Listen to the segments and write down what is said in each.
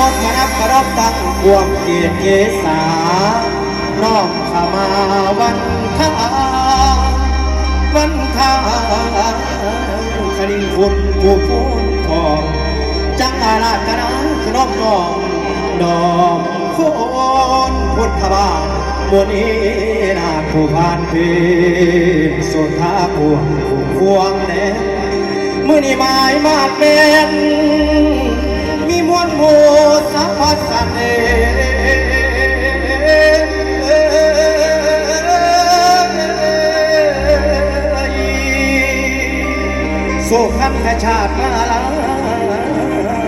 มดมานับกระรอบตั้งพวงเกียรติเกษาน้องขมาวันทาวันทาคดินคุณผู้พูนทองจังอาลาดกระนาขนมนองดอมโคนพุทธบาทมนีนาผู้ผ่านเพนสุธาพวงผู้พวงแน่มื่อนี่หมายมาเป็น มวลหมู่สัพพสันเอสุขันธชาติมา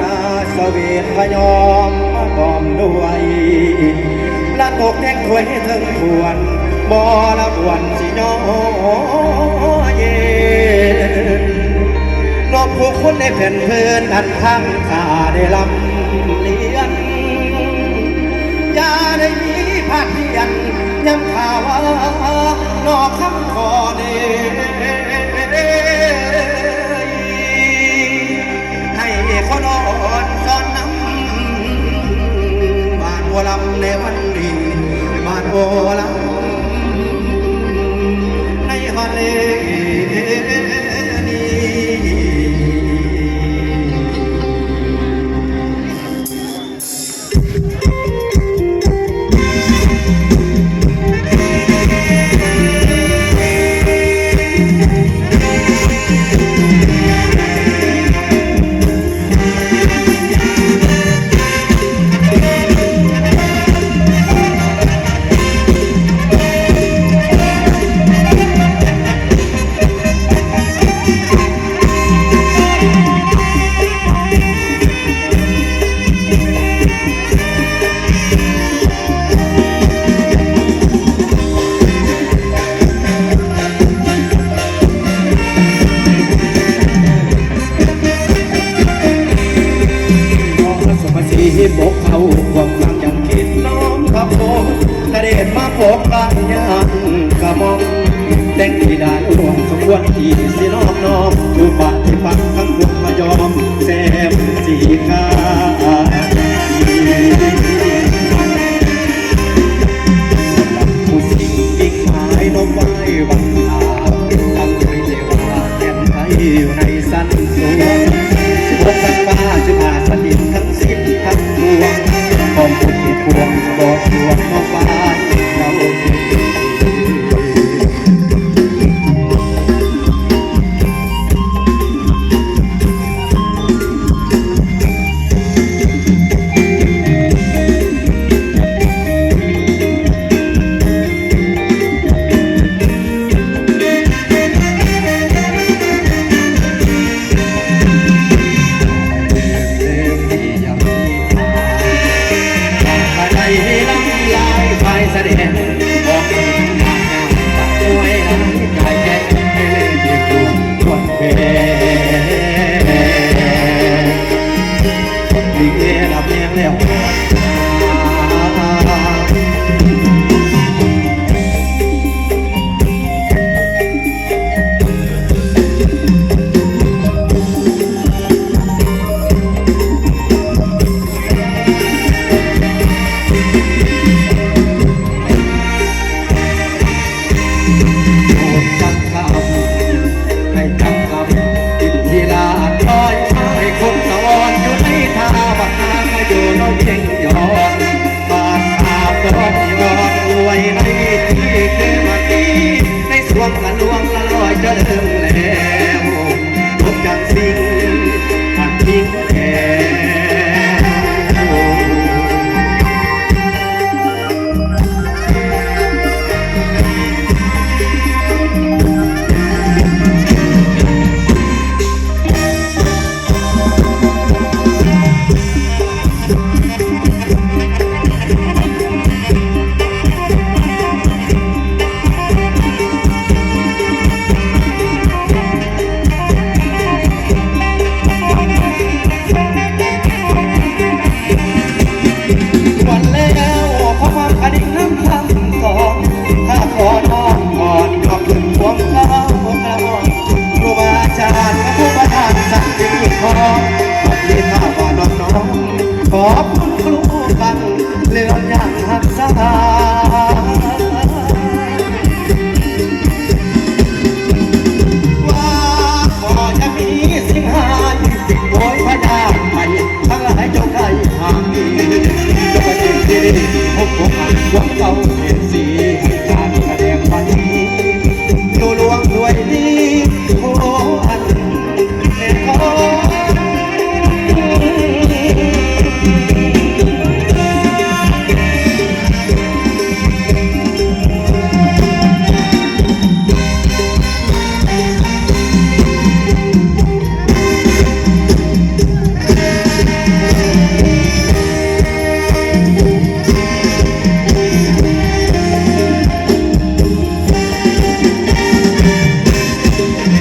ลาสเวทพยอมมาตอมด้วยละตกแดงถวยถึงทวนบ่ละบวนสิโยเย คนในแผ่นเพื่อนกันทั้งข้าได้ลำเลียนอย่าได้มีพาดเพียนย้ำข่าวว่านอกคำขอเดให้คนอ่อนสอนน้ำบ้านวัวลำในวัน ที่บกเขาความหลังยังคิดน้อมพระโพกระเด็นมาโปกกานยังกระมองแต่งที่ได้รวมสมควรที่สิน้อ like that.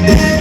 Yeah.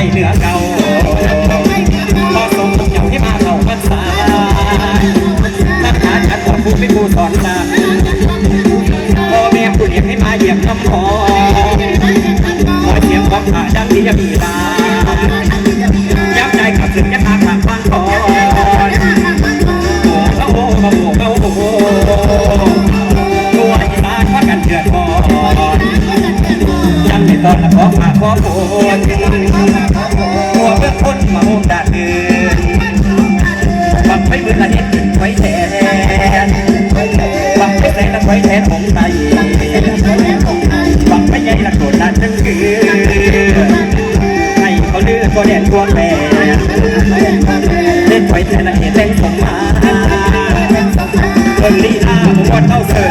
ว้เหนือเก่าพอส่งจับให้มาเข้าพรรษานักหาฉันว่าผู้ไม่ผู้สอนนาพ่อแม่ผู้เลี้ยงให้มาเหยียบน้ำพอขอเสียงความขาดังนี้จะมีตา ไว้แทนของไทยหวังไม่ใหญ่ละโกรธละจึงคือให้เขาเลือกก็เด่นตัวแม่เล่นไว้แทนละเห็นเล่นของมาคนลีลาผมว่าเท่าเธอ